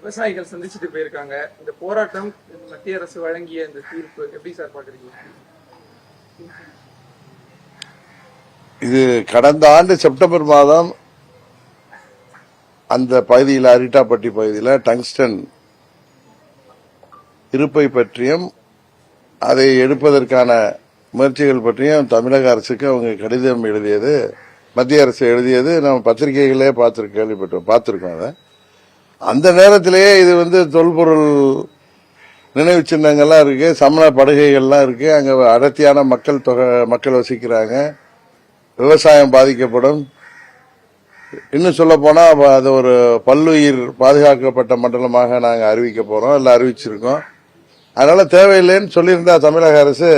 விவசாயிகள் சந்திச்சுட்டு போயிருக்காங்க. இந்த போராட்டம் மத்திய அரசு வழங்கிய இந்த தீர்ப்பு எப்படி சார் பாக்குறீங்க இது கடந்த ஆண்டு செப்டம்பர் மாதம் அந்த பகுதியில் அரிட்டாப்பட்டி பகுதியில் டங்ஸ்டன் இருப்பை பற்றியும் அதை எடுப்பதற்கான முயற்சிகள் பற்றியும் தமிழக அரசுக்கு அவங்க கடிதம் எழுதியது மத்திய அரசு எழுதியது நம்ம பத்திரிகைகளே பார்த்து கேள்விப்பட்டோம் பார்த்துருக்கோம் அதை. அந்த நேரத்திலேயே இது வந்து தொல்பொருள் நினைவு சின்னங்கள்லாம் இருக்கு சமண படுகைகள்லாம் இருக்கு. அங்கே அடர்த்தியான மக்கள் தொகை மக்கள் வசிக்கிறாங்க. விவசாயம் பாதிக்கப்படும். இன்னும் சொல்ல போனால் அது ஒரு பல்லுயிர் பாதுகாக்கப்பட்ட மண்டலமாக நாங்கள் அறிவிக்க போகிறோம் எல்லாம் அறிவிச்சிருக்கோம். அதனால தேவையில்லைன்னு சொல்லியிருந்தா தமிழக அரசு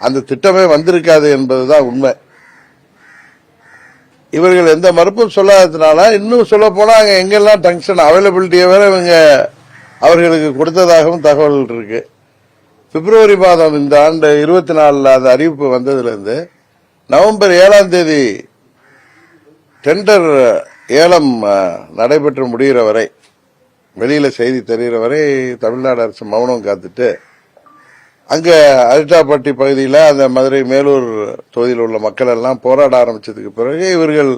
அந்த திட்டமே வந்திருக்காது என்பது தான் உண்மை. இவர்கள் எந்த மறுப்பும் சொல்லாததுனால இன்னும் சொல்ல போனா அங்க எங்கெல்லாம் டங்ஷன் அவைலபிலிட்டியை வேற இவங்க அவர்களுக்கு கொடுத்ததாகவும் தகவல் இருக்கு. பிப்ரவரி மாதம் இந்த ஆண்டு இருபத்தி நாலுல அந்த அறிவிப்பு வந்ததுலேருந்து நவம்பர் ஏழாம் தேதி டெண்டர் ஏலம் நடைபெற்று முடிகிற வரை வெளியில செய்தி தெரிகிற வரை தமிழ்நாடு அரசு மௌனம் காத்துட்டு அங்க அரிட்டாப்பட்டி பகுதியில் அந்த மதுரை மேலூர் தொகுதியில் உள்ள மக்கள் எல்லாம் போராட ஆரம்பிச்சதுக்கு பிறகு இவர்கள்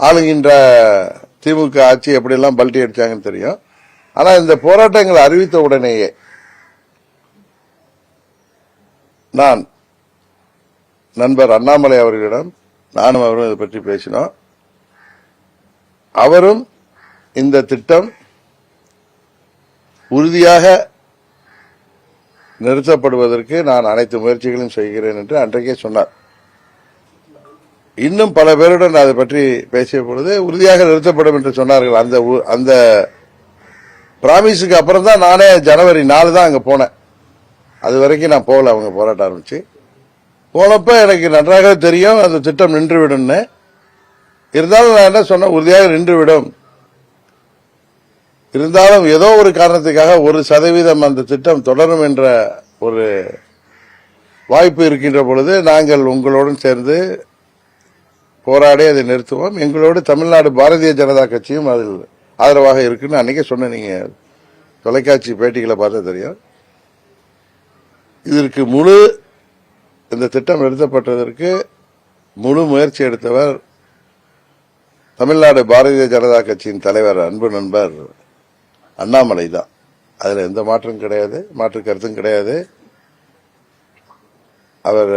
ஆளுகின்ற திமுக ஆட்சி எப்படியெல்லாம் பல்ட்டி அடிச்சாங்கன்னு தெரியும். ஆனா இந்த போராட்டங்கள் அறிவித்த உடனேயே நான் நண்பர் அண்ணாமலை அவர்களிடம் நானும் அவரும் இதை பற்றி பேசினோம். அவரும் இந்த திட்டம் உறுதியாக நிறுத்தப்படுவதற்கு நான் அனைத்து முயற்சிகளையும் செய்கிறேன் என்று அன்றைக்கே சொன்னார். இன்னும் பல பேருடன் அதை பற்றி பேசிய பொழுது உறுதியாக நிறுத்தப்படும் என்று சொன்னார்கள். அந்த அந்த பிராமிஸுக்கு அப்புறம் தான் நானே ஜனவரி நாலு தான் அங்கே போனேன். அது வரைக்கும் நான் போகல அவங்க போராட்டம் ஆரம்பிச்சு. போனப்ப எனக்கு நன்றாக தெரியும் அந்த திட்டம் நின்றுவிடும்னு. இருந்தாலும் நான் என்ன சொன்னேன்? உறுதியாக நின்றுவிடும். இருந்தாலும் ஏதோ ஒரு காரணத்துக்காக ஒரு சதவீதம் அந்த திட்டம் தொடரும் என்ற ஒரு வாய்ப்பு இருக்கின்ற பொழுது நாங்கள் உங்களுடன் சேர்ந்து போராடி அதை நிறுத்துவோம். எங்களோடு தமிழ்நாடு பாரதிய ஜனதா கட்சியும் அதில் ஆதரவாக இருக்குன்னு அன்னைக்கே சொன்ன நீங்கள் தொலைக்காட்சி பேட்டிகளை பார்த்தா தெரியும். இதற்கு முழு இந்த திட்டம் நிறுத்தப்பட்டதற்கு முழு முயற்சி எடுத்தவர் தமிழ்நாடு பாரதிய ஜனதா கட்சியின் தலைவர் அன்பு நண்பர் அண்ணாமலை தான். அதில் எந்த மாற்றம் கிடையாது மாற்று கருத்தும் கிடையாது. அவர்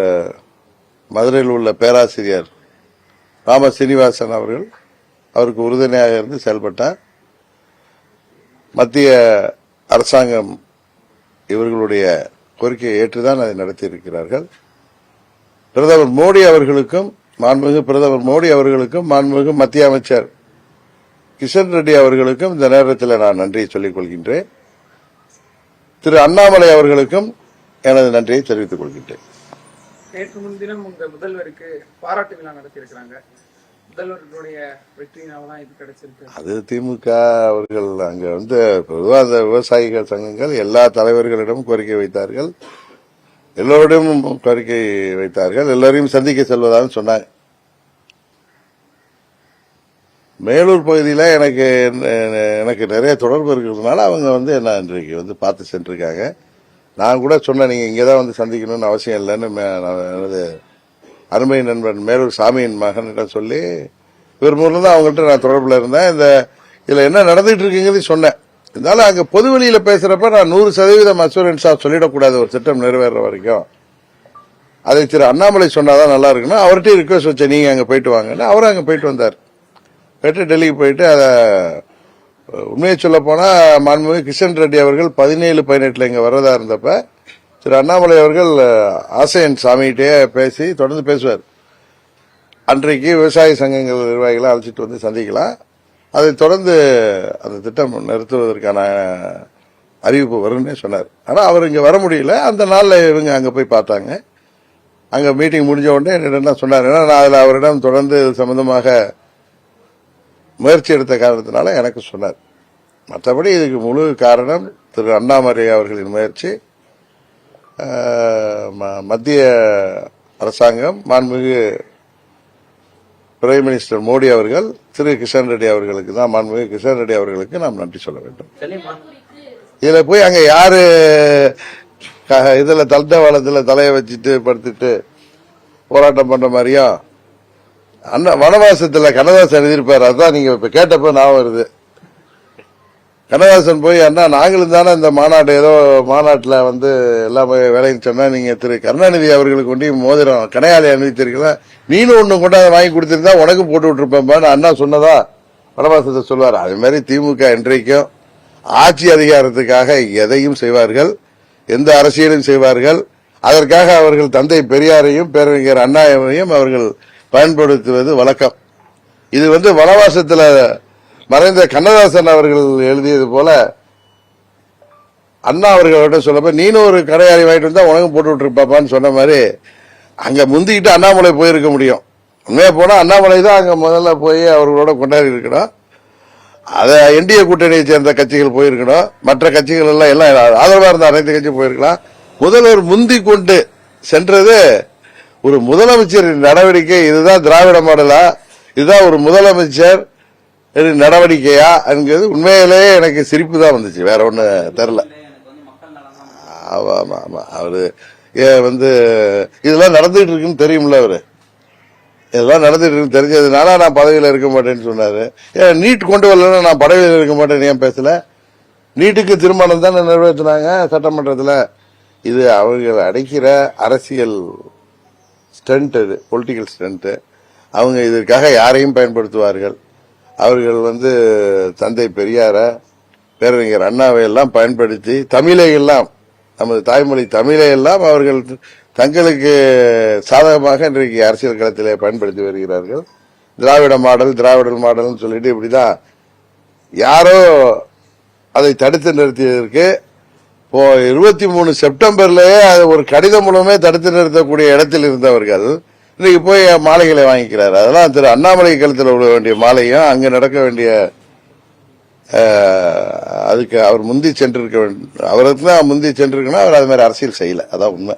மதுரையில் உள்ள பேராசிரியர் ராம சீனிவாசன் அவர்கள் அவருக்கு உறுதுணையாக இருந்து செயல்பட்டார். மத்திய அரசாங்கம் இவர்களுடைய கோரிக்கையை ஏற்றுதான் அதை நடத்தியிருக்கிறார்கள். பிரதமர் மோடி அவர்களுக்கும் மாண்புமிகு பிரதமர் மோடி அவர்களுக்கும் மாண்புமிகு மத்திய அமைச்சர் கிஷன் ரெட்டி அவர்களுக்கும் இந்த நேரத்தில் நான் நன்றியை சொல்லிக் கொள்கின்றேன். திரு அண்ணாமலை அவர்களுக்கும் எனது நன்றியை தெரிவித்துக் கொள்கின்றேன். நேற்று முன்தினம் உங்க முதல்வருக்கு பாராட்டு விழா நடத்தியிருக்கிறாங்க. அது திமுக அவர்கள் அங்க வந்து பொதுவாக அந்த விவசாயிகள் சங்கங்கள் எல்லா தலைவர்களிடம் கோரிக்கை வைத்தார்கள். எல்லோரிடமும் கோரிக்கை வைத்தார்கள். எல்லோரையும் சந்திக்க செல்வதாக சொன்னாங்க. மேலூர் பகுதியில் எனக்கு எனக்கு நிறைய தொடர்பு இருக்கிறதுனால அவங்க வந்து என்ன இன்றைக்கு வந்து பார்த்து சென்றிருக்காங்க. நான் கூட சொன்னேன் நீங்கள் இங்கே தான் வந்து சந்திக்கணும்னு அவசியம் இல்லைன்னு மே- நான் எனது அருமை நண்பன் மேலூர் சாமியின் மகன்கிட்ட சொல்லி இவர் மூலம் தான் அவங்கள்ட்ட நான் தொடர்பில் இருந்தேன். இந்த இதில் என்ன நடந்துட்டு இருக்குங்கிறது சொன்னேன். இருந்தாலும் அங்கே பொது வெளியில் பேசுகிறப்ப நான் நூறு சதவீதம் அசூரன்ஸாக சொல்லிடக்கூடாது ஒரு திட்டம் நிறைவேற வரைக்கும். அதை திரு அண்ணாமலை சொன்னாதான் நல்லா இருக்குன்னு அவர்கிட்ட ரிக்வஸ்ட் வச்சேன் நீங்கள் அங்கே போயிட்டு வாங்கன்னு அவரும் அங்கே போயிட்டு வந்தார். போயிட்டு டெல்லிக்கு போயிட்டு அதை உண்மையை சொல்ல போனால் மாண்புமிகு கிஷன் ரெட்டி அவர்கள் பதினேழு பதினெட்டில் இங்கே வர்றதா இருந்தப்ப திரு அண்ணாமலை அவர்கள் ஆசையன் சாமிகிட்டே பேசி தொடர்ந்து பேசுவார். அன்றைக்கு விவசாய சங்கங்கள் நிர்வாகிகளை அழைச்சிட்டு வந்து சந்திக்கலாம். அதை தொடர்ந்து அந்த திட்டம் நிறுத்துவதற்கான அறிவிப்பு வரும்னே சொன்னார். ஆனால் அவர் இங்கே வர முடியல. அந்த நாளில் இவங்க அங்கே போய் பார்த்தாங்க. அங்கே மீட்டிங் முடிஞ்ச உடனே என்னிடம் சொன்னார். ஏன்னா நான் அதில் அவரிடம் தொடர்ந்து சம்மந்தமாக சம்பந்தமாக முயற்சி எடுத்த காரணத்தினால எனக்கு சொன்னார். மற்றபடி இதுக்கு முழு காரணம் திரு அண்ணாமலை அவர்களின் முயற்சி ம- மத்திய அரசாங்கம் மாண்புமிகு பிரைம் மினிஸ்டர் மோடி அவர்கள் திரு கிஷன் ரெட்டி அவர்களுக்கு தான் மாண்புமிகு கிஷன் ரெட்டி அவர்களுக்கு நாம் நன்றி சொல்ல வேண்டும். இதில் போய் அங்கே யாரு இதில் இதுல தலையை வச்சுட்டு படுத்துட்டு போராட்டம் பண்ணுற மாதிரியும் அண்ணா வனவாசத்தில் கண்ணதாசன் எழுதியிருப்பார். அதான் நீங்கள் இப்போ கேட்டப்போ நான் வருது. கண்ணதாசன் போய் அண்ணா நாங்களும் தானே இந்த மாநாடு ஏதோ மாநாட்டில் வந்து எல்லாம் வேலைன்னு சொன்னால் நீங்கள் திரு கருணாநிதி அவர்களுக்கு கொண்டு மோதிரம் கனையாளி அணிவித்திருக்கல நீனும் ஒன்று கொண்டு அதை வாங்கி கொடுத்துருந்தா உனக்கு போட்டு விட்டுருப்பேன் அண்ணா சொன்னதா வனவாசத்தை சொல்லுவார். அது மாதிரி திமுக இன்றைக்கும் ஆட்சி அதிகாரத்துக்காக எதையும் செய்வார்கள் எந்த அரசியலும் செய்வார்கள். அதற்காக அவர்கள் தந்தை பெரியாரையும் பேரறிஞர் அண்ணாவையும் அவர்கள் பயன்படுத்துவது வழக்கம். இது வந்து வனவாசத்தில் மறைந்த கண்ணதாசன் அவர்கள் எழுதியது போல அண்ணா அவர்களோட சொல்லப்ப நீனும் ஒரு கடையாளி வாங்கிட்டு வந்தா உனக்கும் போட்டு விட்டுருப்பாப்பான்னு சொன்ன மாதிரி அங்க முந்திக்கிட்டு அண்ணாமலை போயிருக்க முடியும். உண்மையா போனா அண்ணாமலை தான் அங்க முதல்ல போய் அவர்களோட கொண்டாடி இருக்கணும். அதை என்டிஏ கூட்டணியை சேர்ந்த கட்சிகள் போயிருக்கணும். மற்ற கட்சிகள் எல்லாம் எல்லாம் ஆதரவா இருந்த அனைத்து கட்சியும் போயிருக்கலாம். முதல்வர் முந்தி கொண்டு சென்றது ஒரு முதலமைச்சரின் நடவடிக்கை இதுதான் திராவிட மாடலா? இதுதான் ஒரு முதலமைச்சர் நடவடிக்கையா? என்கிறது உண்மையிலேயே எனக்கு சிரிப்பு தான் வந்துச்சு. வேற ஒண்ணு தெரில ஆமா ஆமா ஆமா. அவரு ஏன் வந்து இதெல்லாம் நடந்துட்டு இருக்குன்னு தெரியும்ல அவரு. இதெல்லாம் நடந்துட்டு இருக்கு தெரிஞ்சதுனால நான் பதவியில் இருக்க மாட்டேன்னு சொன்னாரு. ஏன் நீட் கொண்டு வரலன்னா நான் பதவியில் இருக்க மாட்டேன்னு ஏன் பேசல? நீட்டுக்கு திருமணம் தானே நிறைவேற்றினாங்க சட்டமன்றத்தில். இது அவர்கள் அடைக்கிற அரசியல் ஸ்டண்ட் அது பொலிட்டிக்கல் ஸ்டண்ட் அவங்க இதற்காக யாரையும் பயன்படுத்துவார்கள். அவர்கள் வந்து தந்தை பெரியார பேரறிஞர் அண்ணாவை எல்லாம் பயன்படுத்தி தமிழை எல்லாம் நமது தாய்மொழி தமிழை எல்லாம் அவர்கள் தங்களுக்கு சாதகமாக இன்றைக்கு அரசியல் களத்திலே பயன்படுத்தி வருகிறார்கள். திராவிட மாடல் திராவிடர் மாடல்னு சொல்லிட்டு இப்படிதான் யாரோ அதை தடுத்து நிறுத்தியதற்கு இப்போ இருபத்தி மூணு செப்டம்பர்லயே அது ஒரு கடிதம் மூலமே தடுத்து நிறுத்தக்கூடிய இடத்தில் இருந்தவர்கள் இன்னைக்கு போய் மாலைகளை வாங்கிக்கிறார். அதெல்லாம் திரு அண்ணாமலை கழுத்தில் விட வேண்டிய மாலையும் அங்க நடக்க வேண்டிய அதுக்கு அவர் முந்தி சென்றிருக்க வேண்டும் அவருக்கு தான் முந்தி சென்றிருக்கணும் அவர் அது மாதிரி அரசியல் செய்யல. அதான் உண்மை.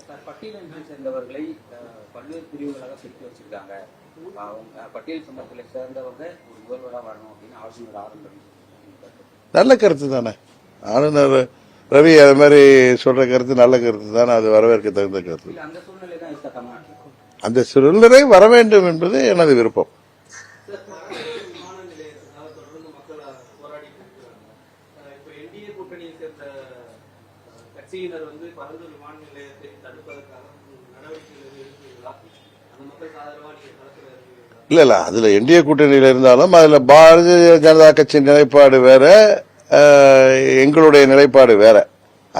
நல்ல கருத்து தானே. ஆளுநர் ரவி அது மாதிரி சொல்ற கருத்து நல்ல கருத்து தானே. அது வரவேற்க தகுந்த கருத்து. அந்த சூழ்நிலை வர வேண்டும் என்பது எனது விருப்பம் கட்சியினர் வந்து பரந்தூர் விமான நிலையத்தை தடுப்பதற்காக இல்ல இல்ல அதுல என்டிஏ கூட்டணியில இருந்தாலும் அதுல பாரதிய ஜனதா கட்சி நிலைப்பாடு வேற. எங்களுடைய நிலைப்பாடு வேற.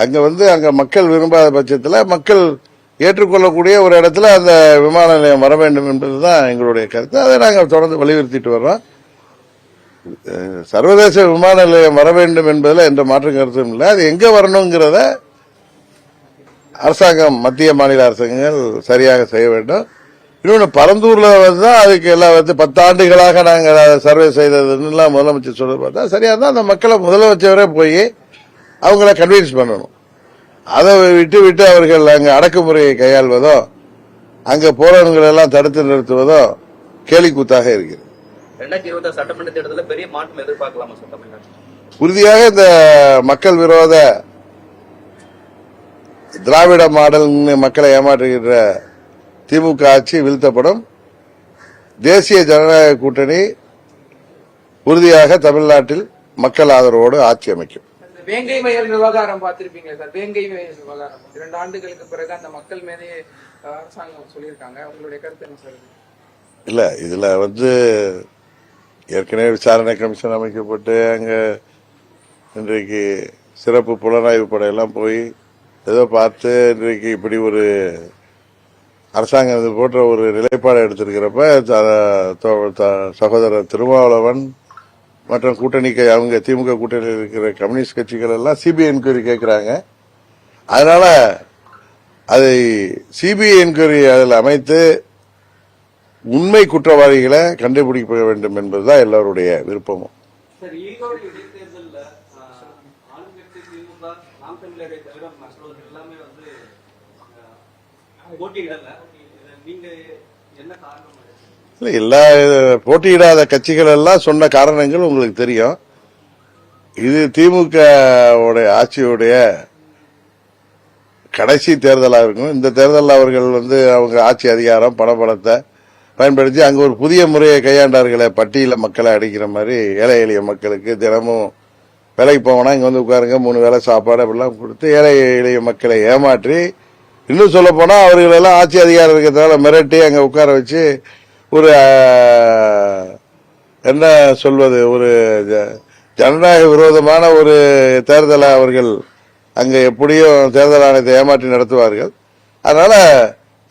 அங்க வந்து அங்க மக்கள் விரும்பாத பட்சத்தில் மக்கள் ஏற்றுக்கொள்ளக்கூடிய ஒரு இடத்துல அந்த விமான நிலையம் வர வேண்டும் என்பது தான் எங்களுடைய கருத்து. அதை நாங்கள் தொடர்ந்து வலியுறுத்திட்டு வர்றோம். சர்வதேச விமான நிலையம் வர வேண்டும் என்பதில் எந்த மாற்று கருத்தும் இல்லை. அது எங்கே வரணுங்கிறத அரசாங்கம் மத்திய மாநில அரசாங்கங்கள் சரியாக செய்ய வேண்டும். இன்னொன்று பரந்தூர்ல வந்து அதுக்கு எல்லாம் வந்து பத்தாண்டுகளாக நாங்கள் அதை சர்வே செய்ததுலாம் முதலமைச்சர் சொல்ல பார்த்தா சரியா தான் அந்த மக்களை முதலமைச்சரே போய் அவங்கள கன்வின்ஸ் பண்ணணும். அதை விட்டு விட்டு அவர்கள் அங்க அடக்குமுறையை கையாள்வதோ அங்க போறவங்களை எல்லாம் தடுத்து நிறுத்துவதோ கேலிக்கூத்தாக இருக்கிறது. உறுதியாக இந்த மக்கள் விரோத திராவிட மாடல்னு மக்களை ஏமாற்றுகின்ற திமுக ஆட்சி வீழ்த்தப்படும். தேசிய ஜனநாயக கூட்டணி உறுதியாக தமிழ்நாட்டில் மக்கள் ஆதரவோடு ஆட்சி அமைக்கும். வேங்கை வயல் விவகாரம் பார்த்திருப்பீங்க சார்? வேங்கை வயல் விவகாரம். இரண்டு ஆண்டுகளுக்கு பிறகு அந்த மக்கள் அஹ், அரசாங்கம் சொல்லியிருக்காங்க. உங்களுடைய கருத்து என்ன சார்? இல்ல இதுல வந்து ஏற்கனவே விசாரணை கமிஷன் அமைக்கப்பட்டு அங்க இன்றைக்கு சிறப்பு புலனாய்வு படையெல்லாம் போய் ஏதோ பார்த்து இன்றைக்கு இப்படி ஒரு அரசாங்கம் இது போன்ற ஒரு நிலைப்பாடு எடுத்திருக்கிறப்ப த- தோ- த- சகோதரர் திருமாவளவன் மற்றும் கூட்டணி அவங்க திமுக கூட்டணியில் இருக்கிற கம்யூனிஸ்ட் கட்சிகள் எல்லாம் சிபிஐ என்கொயரி கேட்கிறாங்க. அதனால அதை சிபிஐ என்கொயரி அதில் அமைத்து உண்மை குற்றவாளிகளை கண்டுபிடிக்க வேண்டும் என்பதுதான் எல்லாருடைய விருப்பமும் சார் ஈரோடு இடைத்தேர்தல்ல அஹ், ஆளுங்கட்சி திமுக நாம் தமிழரை தவிர மற்றவர்கள் எல்லாமே வந்து அஹ், போட்டியிடல இதை நீங்க என்ன காரணம் இல்லை எல்லா போட்டியிடாத கட்சிகள் எல்லாம் சொன்ன காரணங்கள் உங்களுக்கு தெரியும். இது திமுக உடைய ஆட்சியுடைய கடைசி தேர்தலாக இருக்கும் இந்த தேர்தலில் அவர்கள் வந்து அவங்க ஆட்சி அதிகாரம் பணபலத்தை பயன்படுத்தி அங்கே ஒரு புதிய முறையை கையாண்டார்களே பட்டியல மக்களை அடிக்கிற மாதிரி ஏழை எளிய மக்களுக்கு தினமும் வேலைக்கு போவோம்னா இங்கே வந்து உட்காருங்க மூணு வேளை சாப்பாடு அப்படிலாம் கொடுத்து ஏழை எளிய மக்களை ஏமாற்றி இன்னும் சொல்ல போனா அவர்கள் எல்லாம் ஆட்சி அதிகாரம் இருக்கிறதால மிரட்டி அங்கே உட்கார வச்சு ஒரு என்ன சொல்வது ஒரு ஜ- ஜனநாயக விரோதமான ஒரு தேர்தலை அவர்கள் அங்க எப்படியும் தேர்தல் ஆணையத்தை ஏமாற்றி நடத்துவார்கள். அதனால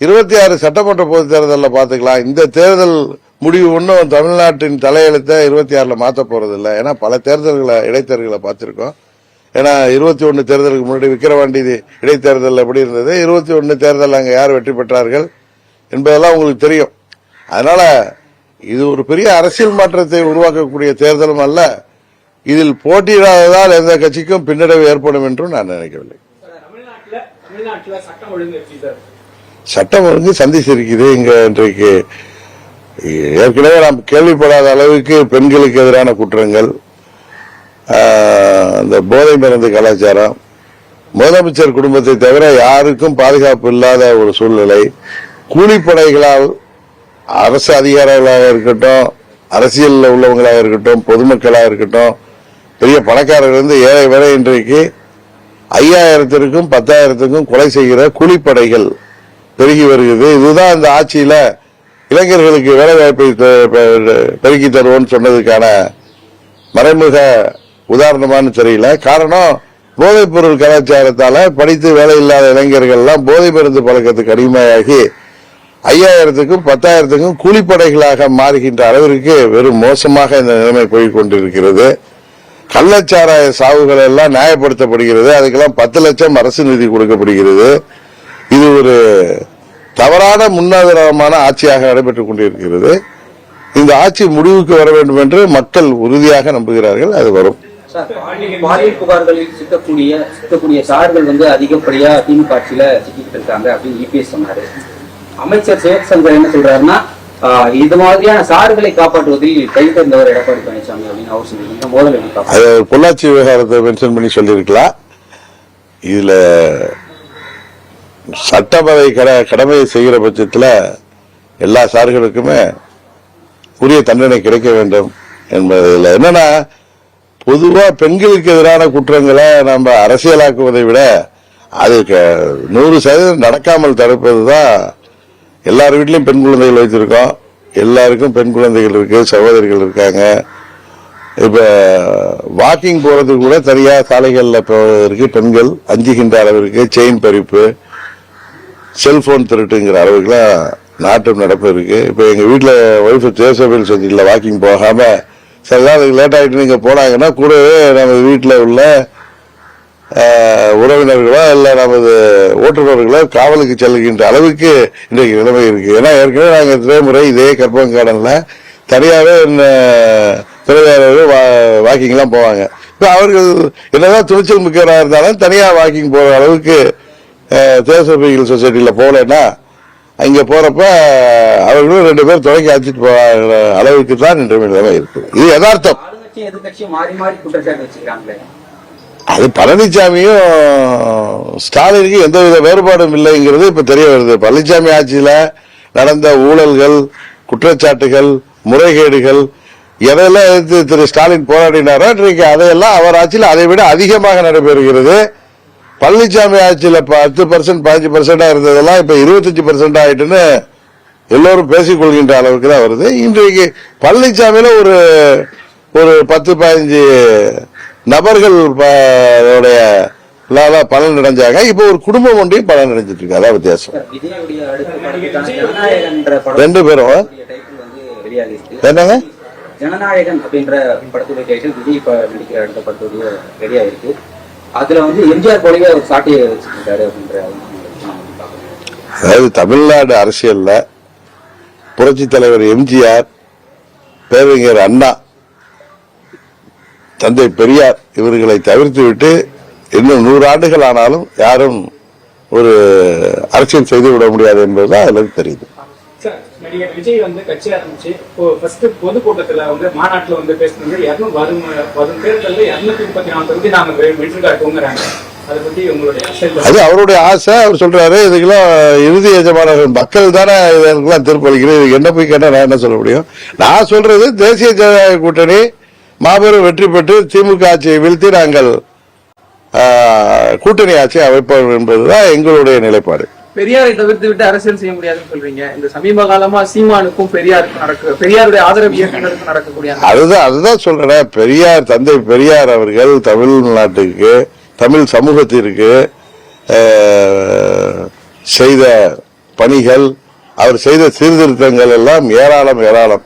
இருபத்தி ஆறு சட்டமன்ற பொது தேர்தலில் பார்த்துக்கலாம். இந்த தேர்தல் முடிவு ஒன்றும் தமிழ்நாட்டின் தலையெழுத்தை இருபத்தி ஆறில் மாற்ற போறது இல்லை ஏன்னா பல தேர்தல்களை இடைத்தேர்தல்களை பார்த்துருக்கோம். ஏன்னா இருபத்தி ஒன்னு தேர்தலுக்கு முன்னாடி விக்கிரவாண்டி இடைத்தேர்தல் எப்படி இருந்தது? இருபத்தி ஒன்னு தேர்தல் அங்க யார் வெற்றி பெற்றார்கள் என்பதெல்லாம் உங்களுக்கு தெரியும். அதனால இது ஒரு பெரிய அரசியல் மாற்றத்தை உருவாக்கக்கூடிய தேர்தலும் அல்ல. இதில் போட்டியிடாததால் எந்த கட்சிக்கும் பின்னடைவு ஏற்படும் என்றும் நான் நினைக்கவில்லை. சட்டம் ஒழுங்கு சட்டம் ஒழுங்கு சந்திச்சிருக்குது இங்க இன்றைக்கு. ஏற்கனவே நாம் கேள்விப்படாத அளவுக்கு பெண்களுக்கு எதிரான குற்றங்கள். ஆஹ், அந்த போதை மருந்து கலாச்சாரம் முதலமைச்சர் குடும்பத்தை தவிர யாருக்கும் பாதுகாப்பு இல்லாத ஒரு சூழ்நிலை கூலிப்படைகளால் அரசு அதிகாரிகளாக இருக்கட்டும் அரசியலில் உள்ளவங்களாக இருக்கட்டும் பொதுமக்களாக இருக்கட்டும் பெரிய பணக்காரர்களிருந்து ஏழை வரை இன்றைக்கு ஐயாயிரத்திற்கும் பத்தாயிரத்துக்கும் கொலை செய்கிற கூலிப்படைகள் பெருகி வருகிறது. இதுதான் இந்த ஆட்சியில இளைஞர்களுக்கு வேலைவாய்ப்பை பெருக்கி தருவோம்னு சொன்னதுக்கான மறைமுக உதாரணமானு தெரியல. காரணம் போதைப் பொருள் கலாச்சாரத்தால படித்து வேலை இல்லாத இளைஞர்கள்லாம் போதை மருந்து பழக்கத்துக்கு அடிமையாகி ஐயாயிரத்துக்கும் பத்தாயிரத்துக்கும் கூலிப்படைகளாக மாறுகின்ற அளவிற்கு வெறும் மோசமாக இந்த நிலைமை போய்க் கொண்டிருக்கிறது. கள்ளச்சாராய சாவுகள் எல்லாம் நியாயப்படுத்தப்படுகிறது. அதுக்கெல்லாம் பத்து லட்சம் அரசு நிதி கொடுக்கப்படுகிறது. இது ஒரு தவறான முன்னாதாரமான ஆட்சியாக நடைபெற்றுக் கொண்டிருக்கிறது. இந்த ஆட்சி முடிவுக்கு வர வேண்டும் என்று மக்கள் உறுதியாக நம்புகிறார்கள். அது வரும். பாலியல் புகார்களில் சிக்கக்கூடிய சிக்கக்கூடிய சார்கள் வந்து அதிகப்படியா திமுக ஆட்சியில சிக்கிட்டு இருக்காங்க அப்படின்னு இபிஎஸ் சொன்னாரு. அமைச்சர் சிவசங்கர் என்ன சொல்றாருன்னா இது மாதிரியான சார்களை காப்பாற்றுவதில் கைதேர்ந்தவர் எடப்பாடி பழனிசாமி அப்படின்னு அவர் சொல்லியிருக்காங்க மோதல் எப்படி காப்பாற்று அது பொள்ளாச்சி விவகாரத்தை மென்ஷன் பண்ணி சொல்லியிருக்கலாம். இதுல சட்டமறை கட கடமையை செய்கிற பட்சத்துல எல்லா சார்களுக்குமே உரிய தண்டனை கிடைக்க வேண்டும் என்பதில் என்னன்னா பொதுவா பெண்களுக்கு எதிரான குற்றங்களை நம்ம அரசியலாக்குவதை விட அது க- நூறு சதவீதம் நடக்காமல் தடுப்பது தான் எல்லார் வீட்லயும் பெண் குழந்தைகள் வைத்திருக்கோம். எல்லாருக்கும் பெண் குழந்தைகள் இருக்கு சகோதரிகள் இருக்காங்க. இப்ப வாக்கிங் போறதுக்கு கூட தனியா சாலைகள்ல இருக்கு பெண்கள் அஞ்சுகின்ற அளவிற்கு செயின் பறிப்பு செல்போன் திருட்டுங்கிற அளவுக்குலாம் நாட்டம் நடப்பு இருக்கு. இப்ப எங்க வீட்டுல ஒய்ஃப் ஜேசபிள் செஞ்சில வாக்கிங் போகாம சில நாளுக்கு லேட் ஆகிட்டு நீங்கள் போனாங்கன்னா கூடவே நம்ம வீட்டில் உள்ள உறவினர்களோ இல்லை நமது ஓட்டுநர்களோ காவலுக்கு செல்கின்ற அளவுக்கு இன்றைக்கு நிலைமை இருக்குது ஏன்னா ஏற்கனவே நாங்கள் திரைமுறை இதே கற்பங்காரனில் தனியாகவே என்ன திரையாளர்கள் வா வாக்கிங்லாம் போவாங்க. இப்போ அவர்கள் என்னதான் துணிச்சல் மிக்கவராக இருந்தாலும் தனியாக வாக்கிங் போகிற அளவுக்கு தேசபிகள் சொசைட்டியில் போகலன்னா அங்க போறப்ப அவர்களும் ரெண்டு பேர் தொடக்கி அழைச்சிட்டு போகிற அளவுக்கு தான் இன்றைய நிலைமை இருக்கு. இது யதார்த்தம். அது பழனிசாமியும் ஸ்டாலினுக்கு எந்தவித வேறுபாடும் இல்லைங்கிறது இப்ப தெரிய வருது. பழனிசாமி ஆட்சியில நடந்த ஊழல்கள் குற்றச்சாட்டுகள் முறைகேடுகள் எதையெல்லாம் எதிர்த்து திரு ஸ்டாலின் போராடினாரோ இன்றைக்கு அதையெல்லாம் அவர் ஆட்சியில் அதை விட அதிகமாக நடைபெறுகிறது. பழனிசாமி ஆட்சியில் பத்து பர்சன்ட் பதினஞ்சு பர்சன்டா இருந்ததெல்லாம் இப்ப இருபத்தஞ்சு பர்சன்ட் ஆயிட்டுன்னு எல்லோரும் பேசிக்கொள்கின்ற அளவுக்கு தான் வருது. இன்றைக்கு பழனிசாமியில ஒரு ஒரு பத்து பதினஞ்சு நபர்கள் பலன் அடைஞ்சாங்க. இப்ப ஒரு குடும்பம் ஒன்றையும் பலன் அடைஞ்சிட்டு இருக்கு. அதான் வித்தியாசம். ரெண்டு பேரும். என்னங்க? ஜனநாயகன் அப்படின்ற படத்துடைய விஜய் நடிக்கிற அடுத்த படத்துடைய ரெடியா இருக்கு அதுல வந்து எம்ஜிஆர் போலவே அவர் சாட்டிய வச்சுருக்காரு அப்படின்ற அதாவது தமிழ்நாடு அரசியல்ல புரட்சி தலைவர் எம்ஜிஆர் பேரறிஞர் அண்ணா தந்தை பெரியார் இவர்களை தவிர்த்து விட்டு இன்னும் நூறு ஆண்டுகள் ஆனாலும் யாரும் ஒரு அரசியல் செய்து விட முடியாது என்பதுதான் அதுல தெரியுது. நடிகர் விஜய் வந்து கட்சி ஆரம்பிச்சு இப்போ ஃபர்ஸ்ட் பொதுக்கூட்டத்துல வந்து மாநாட்டுல வந்து பேசினது இருநூறு வரும் வரும் தேர்தலில் இருநூத்தி முப்பத்தி நாலு தொகுதி நாங்க வெற்றி காட்டுவோங்கிறாங்க. அது அவருடைய ஆசை அவர் சொல்றாரு இதுக்கெல்லாம் இறுதி எஜமானர்கள் மக்கள் தானே இதற்கெல்லாம் தீர்ப்பளிக்கிறது இது என்ன போய் கேட்டா நான் என்ன சொல்ல முடியும்? நான் சொல்றது தேசிய ஜனநாயக கூட்டணி மாபெரும் வெற்றி பெற்று திமுக ஆட்சியை வீழ்த்தி நாங்கள் கூட்டணி ஆட்சியை அமைப்போம் என்பதுதான் எங்களுடைய நிலைப்பாடு. பெரியாரை தவிர்த்து விட்டு அரசியல் செய்ய முடியாதுன்னு சொல்றீங்க. இந்த சமீப காலமா சீமானுக்கும் பெரியாருக்கும் நடக்க பெரியாருடைய ஆதரவு இயக்கங்களுக்கும் நடக்கக்கூடிய அதுதான் அதுதான் சொல்றேன். பெரியார் தந்தை பெரியார் அவர்கள் தமிழ்நாட்டுக்கு தமிழ் சமூகத்திற்கு செய்த பணிகள் அவர் செய்த சீர்திருத்தங்கள் எல்லாம் ஏராளம் ஏராளம்.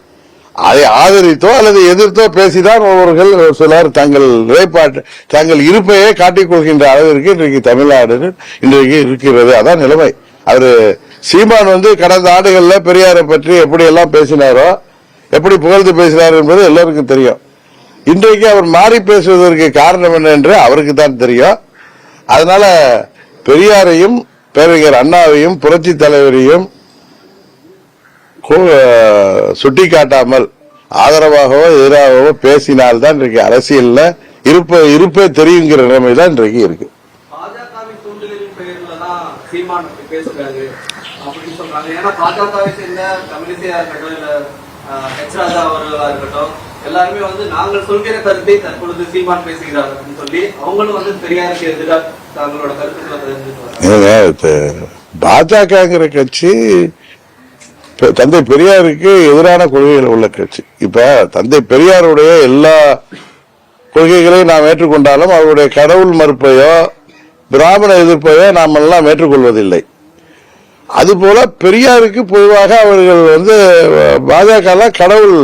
அதை ஆதரித்தோ அல்லது எதிர்த்தோ பேசிதான் ஒருவர்கள் ஒரு சிலர் தங்கள் நிலைப்பாட்டு தங்கள் இருப்பையே காட்டிக் கொள்கின்ற அளவிற்கு இன்றைக்கு தமிழ்நாடு இன்றைக்கு இருக்கிறது. அதான் நிலைமை. அவரு சீமான் வந்து கடந்த ஆண்டுகள்ல பெரியாரை பற்றி எப்படி எல்லாம் பேசினாரோ எப்படி புகழ்ந்து பேசினார் என்பது எல்லோருக்கும் தெரியும். இன்றைக்கு அவர் மாறி பேசுவதற்கு காரணம் என்ன என்று அவருக்கு தான் தெரியும். அதனால பெரியாரையும் பேரறிஞர் அண்ணாவையும் புரட்சி தலைவரையும் சுட்டி காட்டாமல் ஆதரவாகவோ எதிராகவோ பேசினால்தான் இன்றைக்கு அரசியல்ல இருப்ப இருப்பே தெரியுங்கிற நிலைமை தான் இன்றைக்கு இருக்கு. எல்லாருமே வந்து நாங்கள் சொல்கிற கருத்தை தற்பொழுது சீமான் பேசுகிறார் அப்படின்னு சொல்லி அவங்களும் வந்து பெரியாருக்கு எதிராக தங்களோட கருத்துக்களை தெரிஞ்சுட்டு வராங்க. ஏங்க, த- பாஜகங்கிற கட்சி தந்தை பெரியாருக்கு எதிரான கொள்கைகள் உள்ள கட்சி. இப்ப தந்தை பெரியாருடைய எல்லா கொள்கைகளையும் நாம் ஏற்றுக்கொண்டாலும் அவருடைய கடவுள் மறுப்பையோ பிராமண எதிர்ப்பையோ நாம் எல்லாம் ஏற்றுக்கொள்வதில்லை. அதுபோல பெரியாருக்கு பொதுவாக அவர்கள் வந்து பாஜக கடவுள்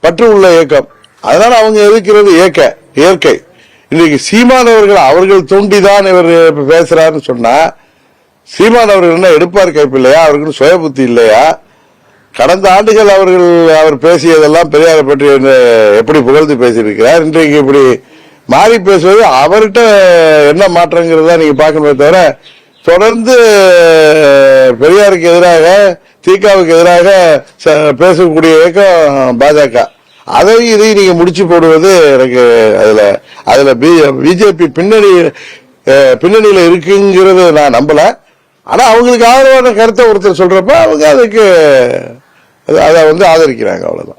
பற்று உள்ள இயக்கம். அதனால அவங்க எதிர்க்கிறது இயக்க இயற்கை. இன்னைக்கு சீமானவர்கள் அவர்கள் தூண்டிதான் இவர் பேசுறாருன்னு சொன்னா சீமான் அவர்கள் என்ன எடுப்பார் கைப்பில்லையா? அவருக்கு சுய புத்தி இல்லையா? கடந்த ஆண்டுகள் அவர்கள் அவர் பேசியதெல்லாம் பெரியாரை பற்றி எப்படி புகழ்ந்து பேசியிருக்கிறார்? இன்றைக்கு இப்படி மாறி பேசுவது அவர்கிட்ட என்ன மாற்றங்கிறத நீங்க பார்க்கணுமே தவிர தொடர்ந்து பெரியாருக்கு எதிராக திகாவுக்கு எதிராக ச- பேசக்கூடிய இயக்கம் பாஜக. அதை இதை நீங்க முடிச்சு போடுவது எனக்கு அதுல அதுல பிஜேபி பின்னணி பின்னணியில இருக்குங்கிறது நான் நம்பல. ஆனால் அவங்களுக்கு ஆதரவான கருத்தை ஒருத்தர் சொல்கிறப்ப அவங்க அதுக்கு அது- அதை வந்து ஆதரிக்கிறாங்க அவ்வளோதான்